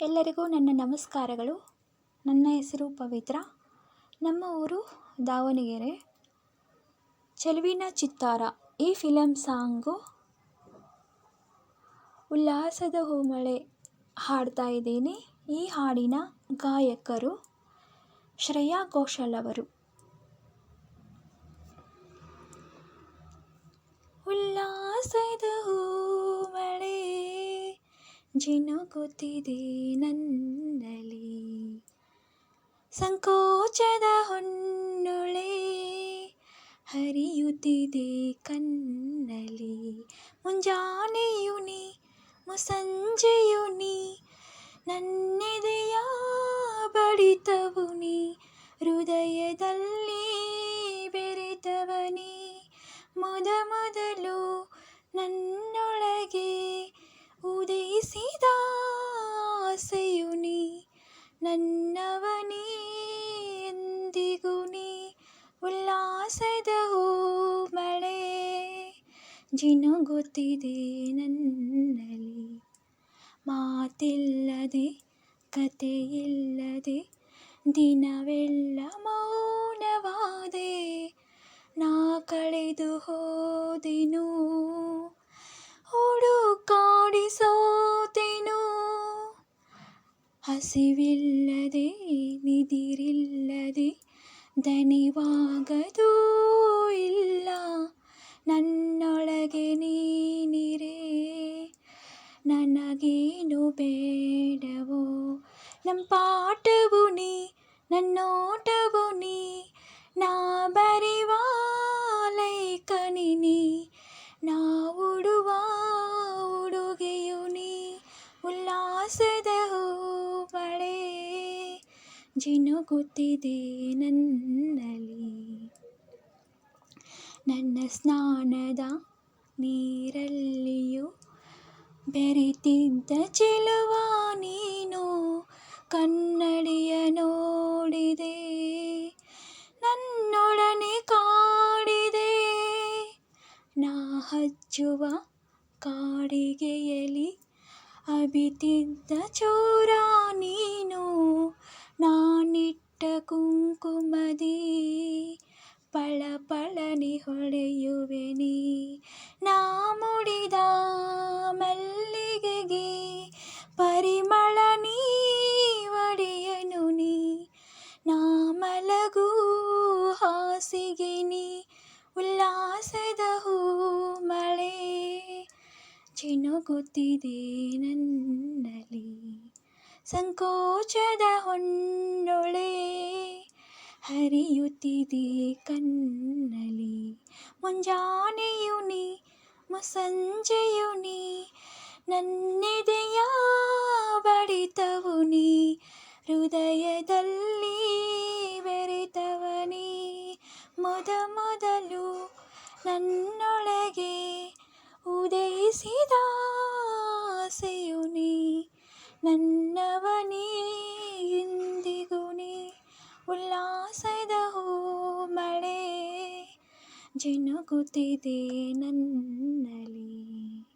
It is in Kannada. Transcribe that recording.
ಎಲ್ಲರಿಗೂ ನನ್ನ ನಮಸ್ಕಾರಗಳು. ನನ್ನ ಹೆಸರು ಪವಿತ್ರ. ನಮ್ಮ ಊರು ದಾವಣಗೆರೆ. ಚೆಲುವಿನ ಚಿತ್ತಾರ. ಈ ಫಿಲಮ್ ಸಾಂಗು ಉಲ್ಲಾಸದ ಹೂಮಳೆ ಹಾಡ್ತಾ ಇದ್ದೀನಿ. ಈ ಹಾಡಿನ ಗಾಯಕರು ಶ್ರೇಯಾ ಘೋಷಾಲ್ ಅವರು. ಉಲ್ಲಾಸದ ಜಿನುಗುತ್ತಿದೆ ನನ್ನಲ್ಲಿ. ಸಂಕೋಚದ ಹೊನ್ನೊಳೆ ಹರಿಯುತ್ತಿದೆ ಕಣ್ಣಲ್ಲಿ. ಮುಂಜಾನೆಯುನಿ ಮುಸಂಜೆಯುನಿ ನನ್ನೆದೆಯ ಬಡಿತವು. ಆಸೆಯು ನೀ, ನನ್ನವನೇ ಎಂದಿಗೂ ನೀ, ಉಲ್ಲಾಸದ ಹೂಮಳೆ ಜಿನುಗುತ್ತಿದೆ ನನ್ನಲ್ಲಿ. ಮಾತಿಲ್ಲದೆ, ಕಥೆಯಿಲ್ಲದೆ, ದಿನವೆಲ್ಲ ಮೌನವಾದೆ, ನಾ ಕಳೆದು ಹೋದೆನು ಹಸಿವಿಲ್ಲದೆ ನಿದಿರಿಲ್ಲದೆ ದಣಿವಾಗದೂ ಇಲ್ಲ ನನ್ನೊಳಗೆ ನೀನಿರೆ ನನಗೇನು ಬೇಡವೋ ನಮ್ಮ ಪಾಠವು ನೀ ನನ್ನೋಟವು ನೀ ನಾ ಬರೆವ ಲೇಖನಿ ನೀ ನಾ ಉಡುವ ಉಡುಗೆಯು ನೀ ಉಲ್ಲಾಸದ ಹೂಮಳೆ ಜಿನುಗುತ್ತಿದೆ ನನ್ನಲ್ಲಿ. ನನ್ನ ಸ್ನಾನದ ನೀರಲ್ಲಿಯೂ ಬೆರೆತಿದ್ದ ಚೆಲುವ ನೀನು ಕನ್ನಡಿಯ ನೋಡಿದೆ. ನನ್ನೊಡನೆ ಕಾಡಿದೆ. ನಾ ಹಚ್ಚುವ ಕಾಡಿಗೆಯಲ್ಲಿ ಅಬಿತಿದ್ದ ಚೋರ ನೀನು ನಾನಿಟ್ಟ ಕುಂಕುಮದಿ ಪಳ ಪಳನಿ ಹೊಳೆಯುವೆ ನೀ. ನಾ ಮುಡಿದ ಮಲ್ಲಿಗೆಗೆ ಪರಿಮಳ ನೀ ಒಡೆಯನು ನೀ. ನಾ ಮಲಗು ಹಾಸಿಗೆ ನೀ, ಉಲ್ಲಾಸದ ಹೂಮಳೆ ಚಿನುಗುತ್ತಿದೆ ನನ್ನಲ್ಲಿ. ಸಂಕೋಚದ ಹೊನ್ನೊಳೆ ಹರಿಯುತ್ತಿದೆ ಕಣ್ಣಲಿ ಮುಂಜಾನೆಯುನಿ ಮುಸಂಜೆಯುನಿ ನನ್ನೆದೆಯ ಬಡಿತವುನಿ ಹೃದಯದಲ್ಲಿ ಬೆರೆತವನಿ ಮೊದ ಮೊದಲು ನನ್ನೊಳಗೆ ಉದಯಿಸಿದ ನನ್ನವ ನೀ ಎಂದಿಗೂ ನೀ ಉಲ್ಲಾಸದ ಮಳೆ ಜಿನುಗುತ್ತಿದೆ ನನ್ನಲ್ಲಿ.